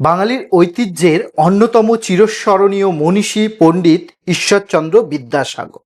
বাঙালির ঐতিহ্যের অন্যতম চিরস্মরণীয় মনীষী পণ্ডিত ঈশ্বরচন্দ্র বিদ্যাসাগর।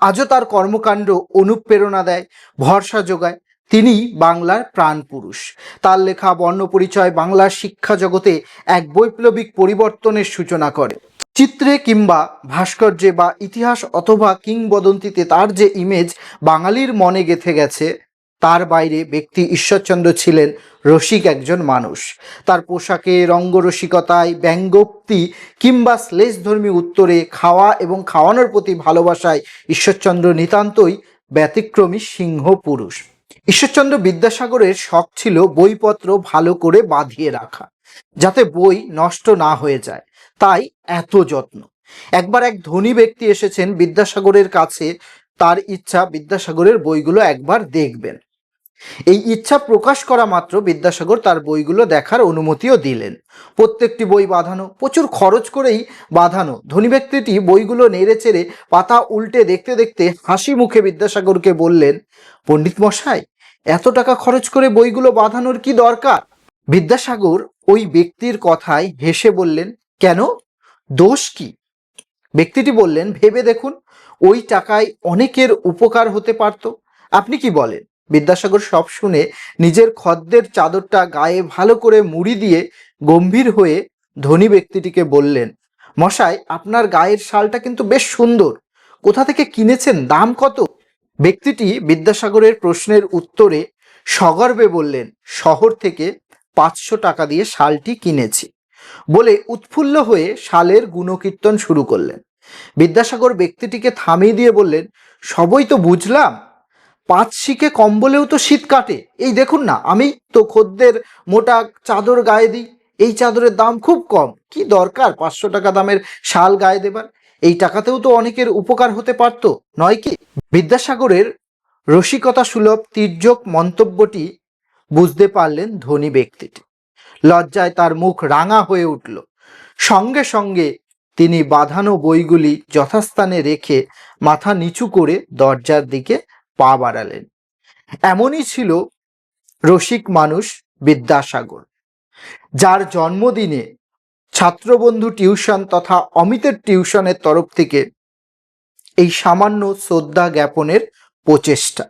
আজও তার কর্মকাণ্ড অনুপ্রেরণা দেয়, ভরসা যোগায়। তিনি বাংলার প্রাণপুরুষ। তার লেখা বর্ণপরিচয় বাংলার শিক্ষা জগতে এক বৈপ্লবিক পরিবর্তনের সূচনা করে। চিত্রে কিংবা ভাস্কর্যে বা ইতিহাস অথবা কিংবদন্তিতে তার যে ইমেজ বাঙালির মনে গেঁথে গেছে তার বাইরে ব্যক্তি ঈশ্বরচন্দ্র ছিলেন রসিক একজন মানুষ। তার পোশাকে রঙ্গরসিকতায় ব্যঙ্গোক্তি কিংবা শ্লেষধর্মী উত্তরে খাওয়া এবং খাওয়ানোর প্রতি ভালোবাসায় ঈশ্বরচন্দ্র নিতান্তই ব্যতিক্রমী সিংহ পুরুষ। ঈশ্বরচন্দ্র বিদ্যাসাগরের শখ ছিল বইপত্র ভালো করে বাঁধিয়ে রাখা, যাতে বই নষ্ট না হয়ে যায়। তাই এত যত্ন। একবার এক ধনী ব্যক্তি এসেছেন বিদ্যাসাগরের কাছে, তার ইচ্ছা বিদ্যাসাগরের বইগুলো একবার দেখবেন। এই ইচ্ছা প্রকাশ করা মাত্র বিদ্যাসাগর তার বইগুলো দেখার অনুমতিও দিলেন। প্রত্যেকটি বই বাঁধানো, প্রচুর খরচ করেই বাঁধানো। ধনী ব্যক্তিটি বইগুলো নেড়ে চেড়ে পাতা উল্টে দেখতে দেখতে হাসি মুখে বিদ্যাসাগরকে বললেন, পণ্ডিত মশাই, এত টাকা খরচ করে বইগুলো বাঁধানোর কি দরকার? বিদ্যাসাগর ওই ব্যক্তির কথায় হেসে বললেন, কেন? দোষ কি? ব্যক্তিটি বললেন, ভেবে দেখুন, ওই টাকায় অনেকের উপকার হতে পারত। আপনি কি বলেন? বিদ্যাসাগর সব শুনে নিজের খদ্দের চাদরটা গায়ে ভালো করে মুড়ি দিয়ে গম্ভীর হয়ে ধনী ব্যক্তিটিকে বললেন, মশাই, আপনার গায়ের শালটা কিন্তু বেশ সুন্দর। কোথা থেকে কিনেছেন? দাম কত? ব্যক্তিটি বিদ্যাসাগরের প্রশ্নের উত্তরে সগর্বে বললেন, শহর থেকে পাঁচশো টাকা দিয়ে শালটি কিনেছি। বলে উৎফুল্ল হয়ে শালের গুণকীর্তন শুরু করলেন। বিদ্যাসাগর ব্যক্তিটিকে থামিয়ে দিয়ে বললেন, সবই তো বুঝলাম। পাঁচ শিকে কম্বলেও তো শীত কাটে। এই দেখুন না, আমি তো খদ্দের মোটা চাদর গায়ে দিই। এই চাদরের দাম খুব কম। কি দরকার পাঁচশো টাকা দামের শাল গায়ে দেবার? এই টাকাতেও তো অনেকের উপকার হতে পারতো, নয় কি? বিদ্যাসাগরের রসিকতা সুলভ তির্যক মন্তব্যটি বুঝতে পারলেন ধনী ব্যক্তিটি। লজ্জায় তার মুখ রাঙা হয়ে উঠল। সঙ্গে সঙ্গে তিনি বাঁধানো বইগুলি যথাস্থানে রেখে মাথা নিচু করে দরজার দিকে পা বাড়ালেন। এমনই ছিল রসিক মানুষ বিদ্যাসাগর, যার জন্মদিনে ছাত্রবন্ধু টিউশন তথা অমিতের টিউশনের তরফ থেকে এই সামান্য শ্রদ্ধা জ্ঞাপনের প্রচেষ্টা।